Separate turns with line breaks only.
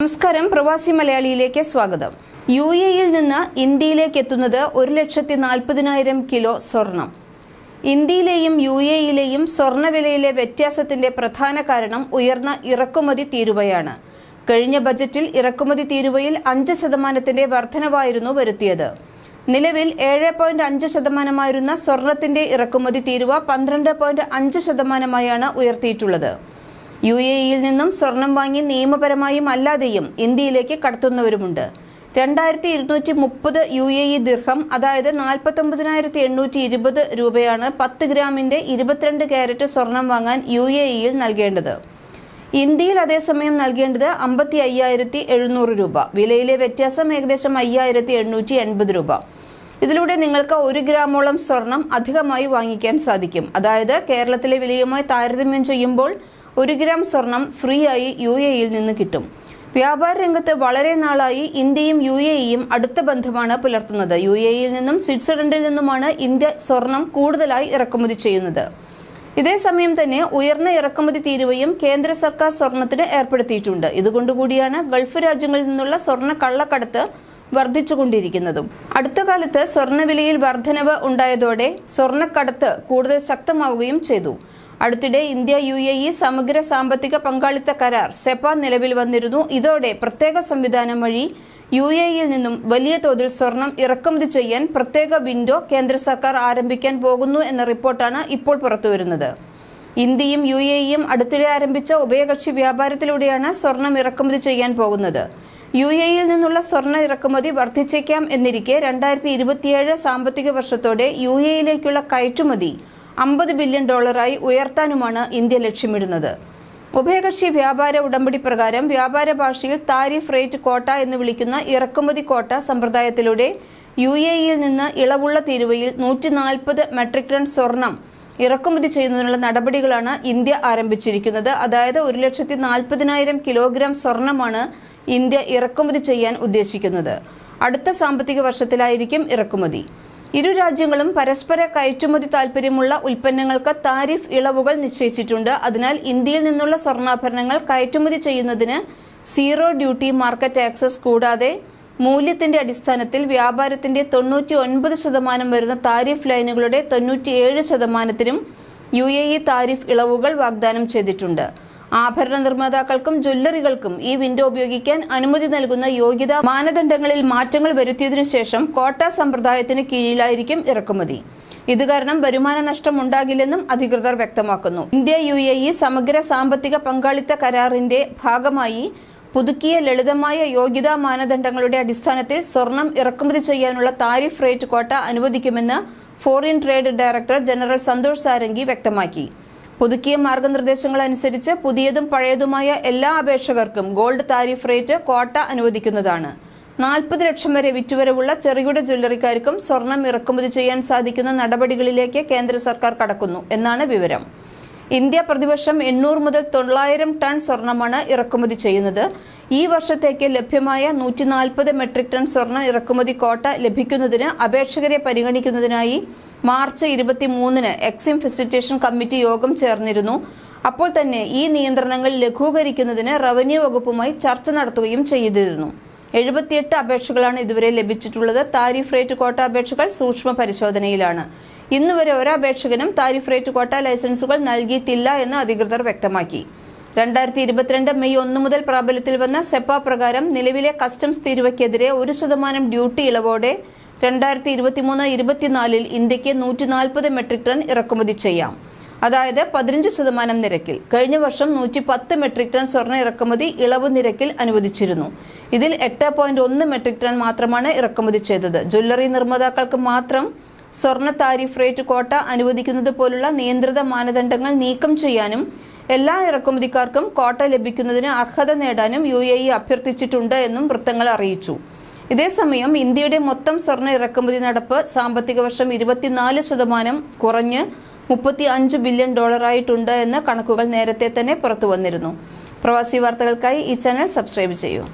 നമസ്കാരം. പ്രവാസി മലയാളിയിലേക്ക് സ്വാഗതം. യു എയിൽ നിന്ന് ഇന്ത്യയിലേക്ക് എത്തുന്നത് ഒരു ലക്ഷത്തി നാൽപ്പതിനായിരം കിലോ സ്വർണം. ഇന്ത്യയിലെയും യു എയിലെയും സ്വർണവിലയിലെ വ്യത്യാസത്തിന്റെ പ്രധാന കാരണം ഉയർന്ന ഇറക്കുമതി തീരുവയാണ്. കഴിഞ്ഞ ബജറ്റിൽ ഇറക്കുമതി തീരുവയിൽ അഞ്ച് ശതമാനത്തിന്റെ വർധനവായിരുന്നു വരുത്തിയത്. നിലവിൽ ഏഴ് പോയിന്റ് അഞ്ച് ശതമാനമായിരുന്ന സ്വർണത്തിന്റെ ഇറക്കുമതി തീരുവ പന്ത്രണ്ട് പോയിന്റ് അഞ്ച് ശതമാനമായാണ് ഉയർത്തിയിട്ടുള്ളത്. യു എ ഇയിൽ നിന്നും സ്വർണം വാങ്ങി നിയമപരമായും അല്ലാതെയും ഇന്ത്യയിലേക്ക് കടത്തുന്നവരുമുണ്ട്. രണ്ടായിരത്തി ഇരുന്നൂറ്റി മുപ്പത് യു എ ഇ ദീർഘം അതായത് നാൽപ്പത്തൊമ്പതിനായിരത്തി എണ്ണൂറ്റി ഇരുപത് രൂപയാണ് പത്ത് ഗ്രാമിന്റെ ഇരുപത്തിരണ്ട് ക്യാരറ്റ് സ്വർണം വാങ്ങാൻ യു എ ഇയിൽ നൽകേണ്ടത്. ഇന്ത്യയിൽ അതേസമയം നൽകേണ്ടത് അമ്പത്തി അയ്യായിരത്തി എഴുന്നൂറ് രൂപ. വിലയിലെ വ്യത്യാസം ഏകദേശം അയ്യായിരത്തി എണ്ണൂറ്റി എൺപത് രൂപ. ഇതിലൂടെ നിങ്ങൾക്ക് ഒരു ഗ്രാമോളം സ്വർണം അധികമായി വാങ്ങിക്കാൻ സാധിക്കും. അതായത് കേരളത്തിലെ വിലയുമായി താരതമ്യം ചെയ്യുമ്പോൾ ഒരു ഗ്രാം സ്വർണം ഫ്രീ ആയി യു എയിൽ നിന്ന് കിട്ടും. വ്യാപാര രംഗത്ത് വളരെ നാളായി ഇന്ത്യയും യു എ ഇയും അടുത്ത ബന്ധമാണ് പുലർത്തുന്നത്. യു എ ഇയിൽ നിന്നും സ്വിറ്റ്സർലൻഡിൽ നിന്നുമാണ് ഇന്ത്യ സ്വർണം കൂടുതലായി ഇറക്കുമതി ചെയ്യുന്നത്. ഇതേസമയം തന്നെ ഉയർന്ന ഇറക്കുമതി തീരുവയും കേന്ദ്ര സർക്കാർ സ്വർണത്തിന് ഏർപ്പെടുത്തിയിട്ടുണ്ട്. ഇതുകൊണ്ടുകൂടിയാണ് ഗൾഫ് രാജ്യങ്ങളിൽ നിന്നുള്ള സ്വർണ കള്ളക്കടത്ത് വർദ്ധിച്ചുകൊണ്ടിരിക്കുന്നതും. അടുത്ത കാലത്ത് സ്വർണവിലയിൽ വർധനവ് ഉണ്ടായതോടെ സ്വർണക്കടത്ത് കൂടുതൽ ശക്തമാവുകയും ചെയ്തു. അടുത്തിടെ ഇന്ത്യ യു എ ഇ സമഗ്ര സാമ്പത്തിക പങ്കാളിത്ത കരാർ സെപ നിലവിൽ വന്നിരുന്നു. ഇതോടെ പ്രത്യേക സംവിധാനം വഴി യു എ ഇയിൽ നിന്നും വലിയ തോതിൽ സ്വർണം ഇറക്കുമതി ചെയ്യാൻ പ്രത്യേക വിൻഡോ കേന്ദ്ര സർക്കാർ ആരംഭിക്കാൻ പോകുന്നു എന്ന റിപ്പോർട്ടാണ് ഇപ്പോൾ പുറത്തുവരുന്നത്. ഇന്ത്യയും യു എ ഇയും അടുത്തിടെ ആരംഭിച്ച ഉഭയകക്ഷി വ്യാപാരത്തിലൂടെയാണ് സ്വർണം ഇറക്കുമതി ചെയ്യാൻ പോകുന്നത്. യു എ ഇയിൽ നിന്നുള്ള സ്വർണ ഇറക്കുമതി വർദ്ധിച്ചേക്കാം എന്നിരിക്കെ രണ്ടായിരത്തി ഇരുപത്തിയേഴ് സാമ്പത്തിക വർഷത്തോടെ യു എയിലേക്കുള്ള കയറ്റുമതി അമ്പത് ബില്യൺ ഡോളറായി ഉയർത്താനുമാണ് ഇന്ത്യ ലക്ഷ്യമിടുന്നത്. ഉഭയകക്ഷി വ്യാപാര ഉടമ്പടി പ്രകാരം വ്യാപാര ഭാഷയിൽ താരിഫ് റേറ്റ് കോട്ട എന്ന് വിളിക്കുന്ന ഇറക്കുമതി കോട്ട സമ്പ്രദായത്തിലൂടെ യു എ ഇയിൽ നിന്ന് ഇളവുള്ള തീരുവയിൽ നൂറ്റി നാൽപ്പത് മെട്രിക് ടൺ സ്വർണം ഇറക്കുമതി ചെയ്യുന്നതിനുള്ള നടപടികളാണ് ഇന്ത്യ ആരംഭിച്ചിരിക്കുന്നത്. അതായത് ഒരു ലക്ഷത്തി നാൽപ്പതിനായിരം കിലോഗ്രാം സ്വർണമാണ് ഇന്ത്യ ഇറക്കുമതി ചെയ്യാൻ ഉദ്ദേശിക്കുന്നത്. അടുത്ത സാമ്പത്തിക വർഷത്തിലായിരിക്കും ഇറക്കുമതി. ഇരു രാജ്യങ്ങളും പരസ്പര കയറ്റുമതി താൽപ്പര്യമുള്ള ഉൽപ്പന്നങ്ങൾക്ക് താരിഫ് ഇളവുകൾ നിശ്ചയിച്ചിട്ടുണ്ട്. അതിനാൽ ഇന്ത്യയിൽ നിന്നുള്ള സ്വർണാഭരണങ്ങൾ കയറ്റുമതി ചെയ്യുന്നതിന് സീറോ ഡ്യൂട്ടി മാർക്കറ്റ് ആക്സസ് കൂടാതെ മൂല്യത്തിന്റെ അടിസ്ഥാനത്തിൽ വ്യാപാരത്തിന്റെ തൊണ്ണൂറ്റി ഒൻപത് ശതമാനം വരുന്ന താരിഫ് ലൈനുകളുടെ തൊണ്ണൂറ്റിയേഴ് ശതമാനത്തിനും യു എ ഇ താരിഫ് ഇളവുകൾ വാഗ്ദാനം ചെയ്തിട്ടുണ്ട്. ആഭരണ നിർമ്മാതാക്കൾക്കും ജ്വല്ലറികൾക്കും ഈ വിൻഡോ ഉപയോഗിക്കാൻ അനുമതി നൽകുന്ന യോഗ്യതാ മാനദണ്ഡങ്ങളിൽ മാറ്റങ്ങൾ വരുത്തിയതിനു ശേഷം കോട്ട സമ്പ്രദായത്തിന് കീഴിലായിരിക്കും ഇറക്കുമതി. ഇത് കാരണം വരുമാന നഷ്ടം ഉണ്ടാകില്ലെന്നും അധികൃതർ വ്യക്തമാക്കുന്നു. ഇന്ത്യ യു എ ഇ സമഗ്ര സാമ്പത്തിക പങ്കാളിത്ത കരാറിന്റെ ഭാഗമായി പുതുക്കിയ ലളിതമായ യോഗ്യതാ മാനദണ്ഡങ്ങളുടെ അടിസ്ഥാനത്തിൽ സ്വർണം ഇറക്കുമതി ചെയ്യാനുള്ള താരിഫ് റേറ്റ് കോട്ട അനുവദിക്കുമെന്ന് foreign trade director general Santhosh Sarangi വ്യക്തമാക്കി. പുതുക്കിയ മാർഗനിർദ്ദേശങ്ങൾ അനുസരിച്ച് പുതിയതും പഴയതുമായ എല്ലാ അപേക്ഷകർക്കും ഗോൾഡ് താരിഫ് റേറ്റ് കോട്ട അനുവദിക്കുന്നതാണ്. നാൽപ്പത് ലക്ഷം വരെ വിറ്റുവരവുള്ള ചെറുകിട ജ്വല്ലറിക്കാർക്കും സ്വർണം ഇറക്കുമതി ചെയ്യാൻ സാധിക്കുന്ന നടപടികളിലേക്ക് കേന്ദ്ര സർക്കാർ കടക്കുന്നു എന്നാണ് വിവരം. ഇന്ത്യ പ്രതിവർഷം എണ്ണൂറ് മുതൽ തൊള്ളായിരം ടൺ സ്വർണമാണ് ഇറക്കുമതി ചെയ്യുന്നത്. ഈ വർഷത്തേക്ക് ലഭ്യമായ നൂറ്റി നാൽപ്പത് മെട്രിക് ടൺ സ്വർണ ഇറക്കുമതി കോട്ട ലഭിക്കുന്നതിന് അപേക്ഷകരെ പരിഗണിക്കുന്നതിനായി മാർച്ച് ഇരുപത്തിമൂന്നിന് എക്സിം ഫെസിലിറ്റേഷൻ കമ്മിറ്റി യോഗം ചേർന്നിരുന്നു. അപ്പോൾ തന്നെ ഈ നിയന്ത്രണങ്ങൾ ലഘൂകരിക്കുന്നതിന് റവന്യൂ വകുപ്പുമായി ചർച്ച നടത്തുകയും ചെയ്തിരുന്നു. എഴുപത്തിയെട്ട് അപേക്ഷകളാണ് ഇതുവരെ ലഭിച്ചിട്ടുള്ളത്. താരിഫ് റേറ്റ് കോട്ട അപേക്ഷകൾ സൂക്ഷ്മ പരിശോധനയിലാണ്. ഇന്നുവരെ ഒരപേക്ഷകനും താരിഫ് റേറ്റ് കോട്ട ലൈസൻസുകൾ നൽകിയിട്ടില്ല എന്ന് അധികൃതർ വ്യക്തമാക്കി. രണ്ടായിരത്തി ഇരുപത്തിരണ്ട് മെയ് ഒന്ന് മുതൽ പ്രാബല്യത്തിൽ വന്ന സെപ്പ പ്രകാരം നിലവിലെ കസ്റ്റംസ് തീരുവയ്ക്കെതിരെ ഒരു ശതമാനം ഡ്യൂട്ടി ഇളവോടെ രണ്ടായിരത്തി ഇരുപത്തിമൂന്ന് ഇരുപത്തിനാലിൽ ഇന്ത്യയ്ക്ക് നൂറ്റി നാൽപ്പത് മെട്രിക് ടൺ ഇറക്കുമതി ചെയ്യാം. അതായത് പതിനഞ്ച് ശതമാനം നിരക്കിൽ. കഴിഞ്ഞ വർഷം നൂറ്റി പത്ത് മെട്രിക് ടൺ സ്വർണ ഇറക്കുമതി ഇളവ് നിരക്കിൽ അനുവദിച്ചിരുന്നു. ഇതിൽ എട്ട് പോയിന്റ് ഒന്ന് മെട്രിക് ടൺ മാത്രമാണ് ഇറക്കുമതി ചെയ്തത്. ജ്വല്ലറി നിർമ്മാതാക്കൾക്ക് മാത്രം സ്വർണ താരിഫ് റേറ്റ് കോട്ട അനുവദിക്കുന്നത് പോലുള്ള നിയന്ത്രിത മാനദണ്ഡങ്ങൾ നീക്കം ചെയ്യാനും എല്ലാ ഇറക്കുമതിക്കാർക്കും കോട്ട ലഭിക്കുന്നതിന് അർഹത നേടാനും യു എ ഇ അഭ്യർത്ഥിച്ചിട്ടുണ്ട് എന്നും വൃത്തങ്ങൾ അറിയിച്ചു. ഇതേസമയം ഇന്ത്യയുടെ മൊത്തം സ്വർണ ഇറക്കുമതി നടപ്പ് സാമ്പത്തിക വർഷം ഇരുപത്തിനാല് ശതമാനം കുറഞ്ഞ് മുപ്പത്തി അഞ്ച് ബില്യൺ ഡോളറായിട്ടുണ്ട് എന്ന കണക്കുകൾ നേരത്തെ തന്നെ പുറത്തു വന്നിരുന്നു പ്രവാസി വാർത്തകൾക്കായി ഈ ചാനൽ സബ്സ്ക്രൈബ് ചെയ്യൂ.